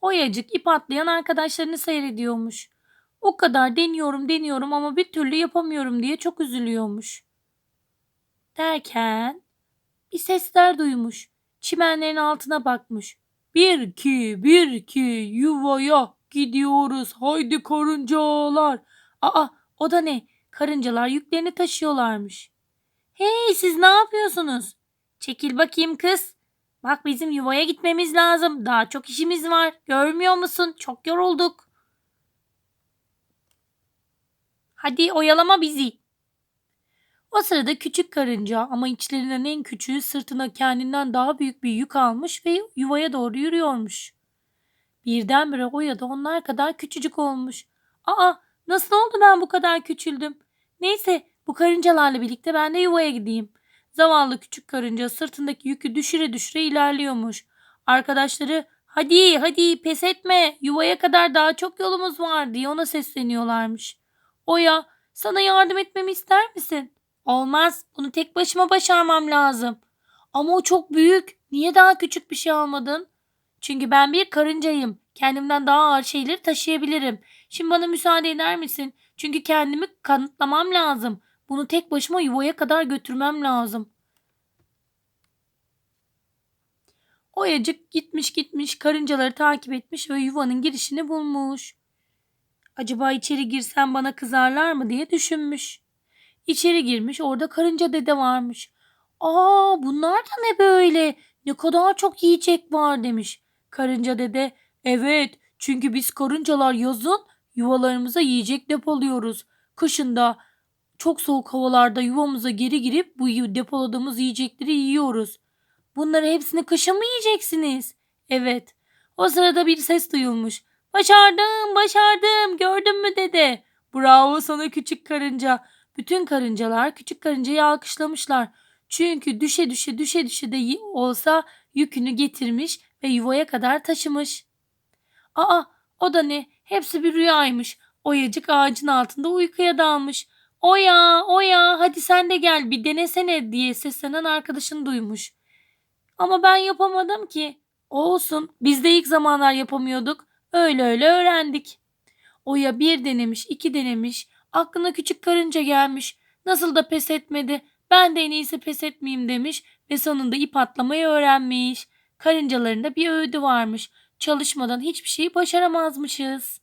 Oyacık ip atlayan arkadaşlarını seyrediyormuş. O kadar deniyorum deniyorum ama bir türlü yapamıyorum diye çok üzülüyormuş. Derken bir sesler duymuş. Çimenlerin altına bakmış. Bir iki, bir iki yuvaya gidiyoruz. Haydi karıncalar. Aa o da ne? Karıncalar yüklerini taşıyorlarmış. Hey siz ne yapıyorsunuz? Çekil bakayım kız. Bak bizim yuvaya gitmemiz lazım. Daha çok işimiz var. Görmüyor musun? Çok yorulduk. Hadi oyalama bizi. O sırada küçük karınca ama içlerinden en küçüğü sırtına kendinden daha büyük bir yük almış ve yuvaya doğru yürüyormuş. Birdenbire Oya da onlar kadar küçücük olmuş. Aa nasıl oldu ben bu kadar küçüldüm? Neyse bu karıncalarla birlikte ben de yuvaya gideyim. Zavallı küçük karınca sırtındaki yükü düşüre düşüre ilerliyormuş. Arkadaşları hadi hadi pes etme yuvaya kadar daha çok yolumuz var diye ona sesleniyorlarmış. Oya sana yardım etmemi ister misin? Olmaz bunu tek başıma başarmam lazım. Ama o çok büyük. Niye daha küçük bir şey almadın? Çünkü ben bir karıncayım. Kendimden daha ağır şeyleri taşıyabilirim. Şimdi bana müsaade eder misin? Çünkü kendimi kanıtlamam lazım. Bunu tek başıma yuvaya kadar götürmem lazım. Oyacık gitmiş gitmiş karıncaları takip etmiş ve yuvanın girişini bulmuş. Acaba içeri girsem bana kızarlar mı diye düşünmüş. İçeri girmiş orada karınca dede varmış. Aa bunlar da ne böyle? Ne kadar çok yiyecek var demiş. Karınca dede evet çünkü biz karıncalar yazın yuvalarımıza yiyecek depoluyoruz. Kışın da çok soğuk havalarda yuvamıza geri girip bu depoladığımız yiyecekleri yiyoruz. Bunları hepsini kışın mı yiyeceksiniz? Evet. O sırada bir ses duyulmuş. Başardım, başardım. Gördün mü dede? Bravo sana küçük karınca. Bütün karıncalar küçük karıncayı alkışlamışlar. Çünkü düşe düşe düşe düşe de olsa yükünü getirmiş ve yuvaya kadar taşımış. Aa o da ne? Hepsi bir rüyaymış. Oyacık ağacın altında uykuya dalmış. Oya, Oya hadi sen de gel bir denesene diye seslenen arkadaşını duymuş. Ama ben yapamadım ki. Olsun biz de ilk zamanlar yapamıyorduk. Öyle öyle öğrendik. Oya bir denemiş, iki denemiş. Aklına küçük karınca gelmiş. Nasıl da pes etmedi. Ben de en iyisi pes etmeyeyim demiş ve sonunda ip atlamayı öğrenmiş. Karıncaların da bir öğüdü varmış. Çalışmadan hiçbir şeyi başaramazmışız.